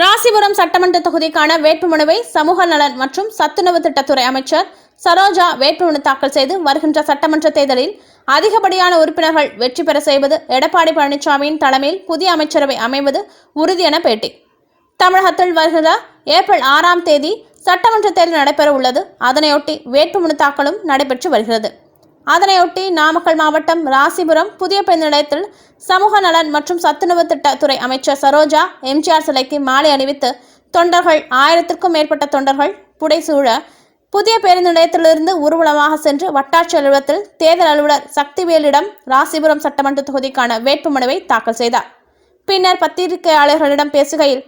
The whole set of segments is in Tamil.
ராசிபுரம் சட்டமன்ற தொகுதிக்கான வேட்புமனுவை சமூக நலன் மற்றும் சத்துணவு திட்டத்துறை அமைச்சர் சரோஜா வேட்புமனு தாக்கல் செய்து வருகின்ற சட்டமன்ற தேர்தலில் அதிகப்படியான உறுப்பினர்கள் வெற்றி பெற செய்வது எடப்பாடி பழனிசாமியின் தலைமையில் புதிய அமைச்சரவை அமைவது உறுதி என பேட்டி. தமிழகத்தில் வருகிற ஏப்ரல் ஆறாம் தேதி சட்டமன்ற தேர்தல் நடைபெற உள்ளது. அதனையொட்டி வேட்புமனு தாக்கலும் நடைபெற்று வருகிறது. அதனையொட்டி நாமக்கல் மாவட்டம் ராசிபுரம் புதிய பேருந்து நிலையத்தில் சமூக நலன் மற்றும் சத்துணவு திட்டத்துறை அமைச்சர் சரோஜா எம்ஜிஆர் சிலைக்கு மாலை அணிவித்து தொண்டர்கள் ஆயிரத்திற்கும் மேற்பட்ட தொண்டர்கள் புடைசூழ புதிய பேருந்து நிலையத்திலிருந்து ஊர்வலமாக சென்று வட்டாட்சி அலுவலகத்தில் தேர்தல் அலுவலர் சக்திவேலிடம் ராசிபுரம் சட்டமன்ற தொகுதிக்கான வேட்புமனுவை தாக்கல் செய்தார். பின்னர் பத்திரிகையாளர்களிடம் பேசுகையில்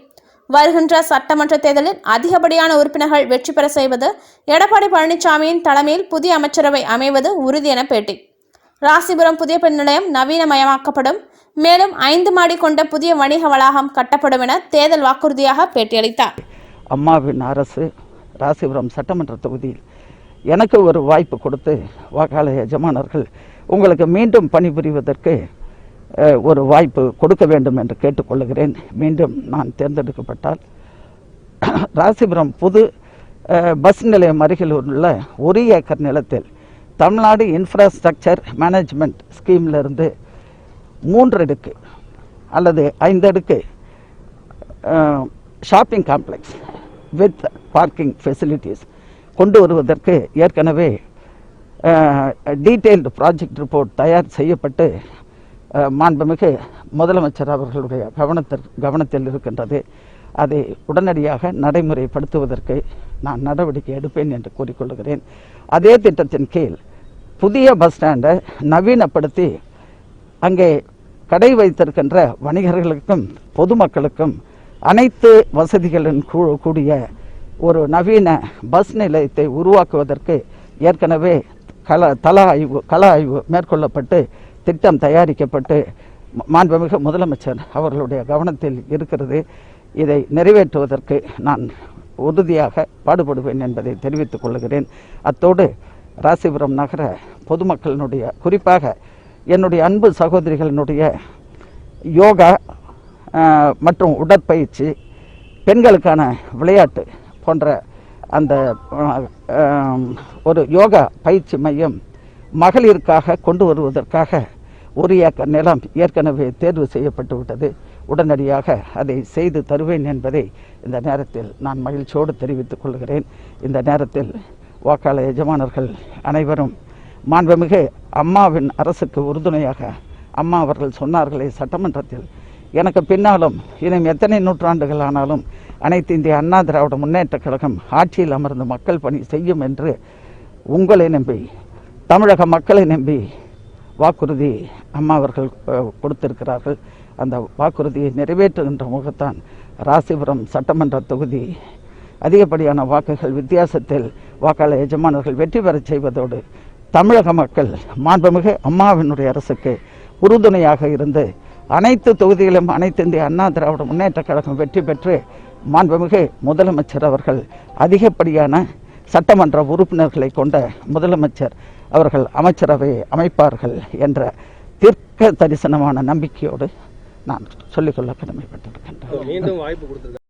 வருகின்ற சட்டமன்ற தேர்தலில் அதிகப்படியான உறுப்பினர்கள் வெற்றி பெற செய்வது எடப்பாடி பழனிசாமியின் தலைமையில் புதிய அமைச்சரவை அமைவது உறுதி என பேட்டி. ராசிபுரம் புதிய பெண் நிலையம் நவீனமயமாக்கப்படும். மேலும் ஐந்து மாடி கொண்ட புதிய வணிக வளாகம் கட்டப்படும் என தேர்தல் வாக்குறுதியாக பேட்டியளித்தார். அம்மாவின் அரசு ராசிபுரம் சட்டமன்ற தொகுதியில் எனக்கு ஒரு வாய்ப்பு கொடுத்து வாக்காளர் எஜமானர்கள் உங்களுக்கு மீண்டும் பணிபுரிவதற்கு ஒரு வாய்ப்பு கொடுக்க வேண்டும் என்று கேட்டுக்கொள்கிறேன். மீண்டும் நான் தேர்ந்தெடுக்கப்பட்டால் ராசிபுரம் புது பஸ் நிலையம் அருகில் உள்ள ஒரு ஏக்கர் நிலத்தில் தமிழ்நாடு இன்ஃப்ராஸ்ட்ரக்சர் மேனேஜ்மெண்ட் ஸ்கீம்லேருந்து மூன்று அடுக்கு அல்லது ஐந்து அடுக்கு shopping complex with parking facilities கொண்டு வருவதற்கு ஏற்கனவே டீட்டெயில்டு ப்ராஜெக்ட் ரிப்போர்ட் தயார் செய்யப்பட்டு மாண்புமிகு முதலமைச்சர் அவர்களுடைய கவனத்திற்கு கவனத்தில் இருக்கின்றது. அதை உடனடியாக நடைமுறைப்படுத்துவதற்கு நான் நடவடிக்கை எடுப்பேன் என்று கூறிக்கொள்கிறேன். அதே திட்டத்தின் கீழ் புதிய பஸ் ஸ்டாண்டை நவீனப்படுத்தி அங்கே கடை வைத்திருக்கின்ற வணிகர்களுக்கும் பொதுமக்களுக்கும் அனைத்து வசதிகளின் கூ- கூடிய ஒரு நவீன பஸ் நிலையத்தை உருவாக்குவதற்கு ஏற்கனவே கள தள ஆய்வு கள ஆய்வு மேற்கொள்ளப்பட்டு திட்டம் தயாரிக்கப்பட்டு மாண்புமிகு முதலமைச்சர் அவர்களுடைய கவனத்தில் இருக்கிறது. இதை நிறைவேற்றுவதற்கு நான் உறுதியாக பாடுபடுவேன் என்பதை தெரிவித்துக் கொள்கிறேன். அத்தோடு ராசிபுரம் நகர பொதுமக்களினுடைய குறிப்பாக என்னுடைய அன்பு சகோதரிகளினுடைய யோகா மற்றும் உடற்பயிற்சி பெண்களுக்கான விளையாட்டு போன்ற அந்த ஒரு யோகா பயிற்சி மையம் மகளிருக்காக கொண்டு வருவதற்காக ஒரு ஏக்கர் நிலம் ஏற்கனவே தேர்வு செய்யப்பட்டு விட்டது. உடனடியாக அதை செய்து தருவேன் என்பதை இந்த நேரத்தில் நான் மகிழ்ச்சியோடு தெரிவித்துக் கொள்கிறேன். இந்த நேரத்தில் வாக்காளர் எஜமானர்கள் அனைவரும் மாண்புமிகு அம்மாவின் அரசுக்கு உறுதுணையாக அம்மா அவர்கள் சொன்னார்களே சட்டமன்றத்தில் எனக்கு பின்னாலும் இன்னும் எத்தனை நூற்றாண்டுகள் ஆனாலும் அனைத்து இந்திய அண்ணா திராவிட முன்னேற்றக் கழகம் ஆட்சியில் அமர்ந்து மக்கள் பணி செய்யும் என்று உங்களை நம்பி தமிழக மக்களை நம்பி வாக்குறுதி அம்மா அவர்கள் கொடுத்திருக்கிறார்கள். அந்த வாக்குறுதியை நிறைவேற்றுகின்ற முகத்தான் ராசிபுரம் சட்டமன்ற தொகுதி அதிகப்படியான வாக்குகள் வித்தியாசத்தில் வாக்காளர் எஜமானர்கள் வெற்றி பெறச் செய்வதோடு தமிழக மக்கள் மாண்புமிகு அம்மாவினுடைய அரசுக்கு உறுதுணையாக இருந்து அனைத்து தொகுதிகளிலும் அனைத்து இந்திய அண்ணா திராவிட முன்னேற்றக் கழகம் வெற்றி பெற்று மாண்புமிகு முதலமைச்சர் அவர்கள் அதிகப்படியான சட்டமன்ற உறுப்பினர்களை கொண்ட முதலமைச்சர் அவர்கள் அமைச்சரவை அமைப்பார்கள் என்ற தீர்க்க தரிசனமான நம்பிக்கையோடு நான் சொல்லிக்கொள்ள கடமைப்பட்டிருக்கின்றேன்.